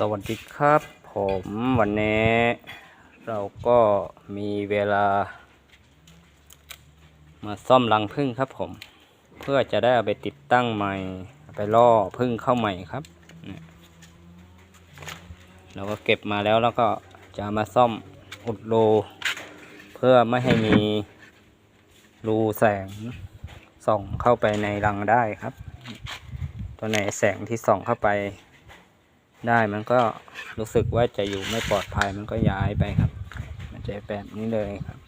สวัสดีครับ ผมวันนี้เราก็มีเวลา มาซ่อมรังผึ้งครับผม เพื่อจะได้เอาไปติดตั้งใหม่ ไปล่อผึ้งเข้าใหม่ครับ เราก็เก็บมาแล้วแล้วก็จะมาซ่อมอุดรูเพื่อไม่ให้มีรูแสงส่องเข้าไปในรังได้ครับ ตัวไหนแสงที่ส่องเข้าไป ได้มันก็รู้สึกว่าจะอยู่ไม่ปลอดภัยมันก็ย้ายไปครับ มันจะแบบนี้เลยครับ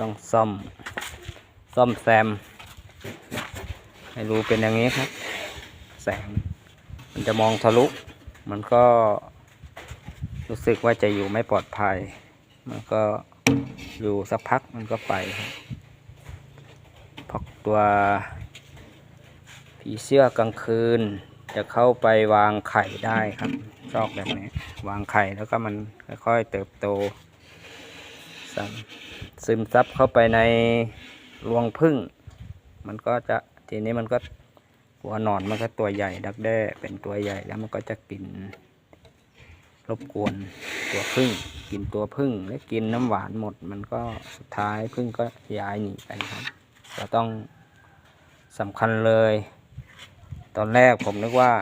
ต้องซ่อม ซ่อมแซม ให้รูเป็นอย่างนี้ครับ แสง มันจะมองทะลุ มันก็รู้สึกว่าจะอยู่ไม่ปลอดภัย มันก็อยู่สักพักมันก็ไปครับเพราะตัว ผีเสื้อกลางคืน จะเข้าไปวางไข่ได้ครับชอบแบบนี้ วางไข่แล้วก็มันค่อยๆเติบโตซึมซับเข้าไปในรวงพึ่ง มันก็จะทีนี้มันก็หัวหนอนมันก็ตัวใหญ่ดักแด้เป็นตัวใหญ่แล้วมันก็จะกินรบกวนตัวพึ่ง กินตัวพึ่งและกินน้ำหวานหมด มันก็สุดท้ายพึ่งก็ย้ายหนีไปครับ เราต้องสำคัญเลย ตอนแรกผมนึกว่า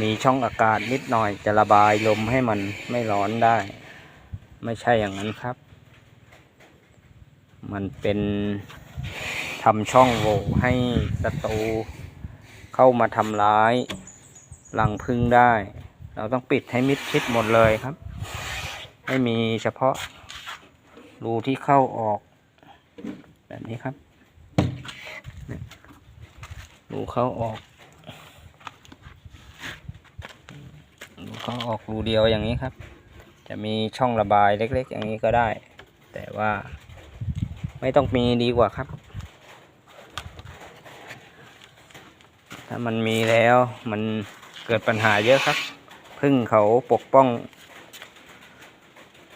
มีช่องอากาศนิดหน่อยจะระบายลมให้มันไม่ร้อนได้ ไม่ใช่อย่างนั้นครับ มันเป็นทำช่องโหว่ให้ศัตรูเข้ามาทำร้ายรังพึ่งได้ เราต้องปิดให้มิดชิดหมดเลยครับให้มีเฉพาะรูที่เข้าออก แบบนี้ครับ รูเข้าออกรูเข้าออกรูเดียวอย่างนี้ครับ จะมีช่องระบายเล็ก ๆ อย่างนี้ก็ได้ แต่ว่าไม่ต้องมีดีกว่าครับ ถ้ามันมีแล้วมันเกิดปัญหาเยอะครับพึ่งเขาปกป้อง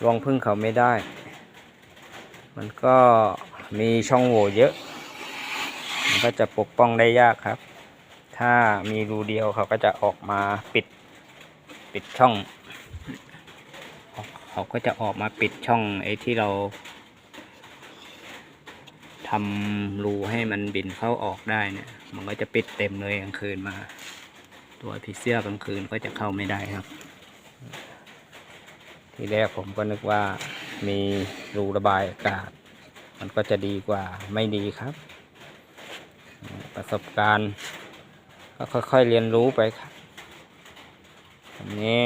รวงพึ่งเขาไม่ได้ มันก็มีช่องโหว่เยอะ ก็จะปกป้องได้ยากครับ ถ้ามีรูเดียวเขาก็จะออกมาปิด ปิดช่อง เขาก็จะออกมาปิดช่องไอ้ที่เราทำรูให้มันบินเข้าออกได้เนี่ย มันก็จะปิดเต็มเลยกลางคืนมา ตัวผีเสื้อกลางคืนก็จะเข้าไม่ได้ครับ ทีแรกผมก็นึกว่ามีรูระบายอากาศ มันก็จะดีกว่าไม่ดีครับ ประสบการณ์ ก็ค่อยๆเรียนรู้ไปครับอันนี้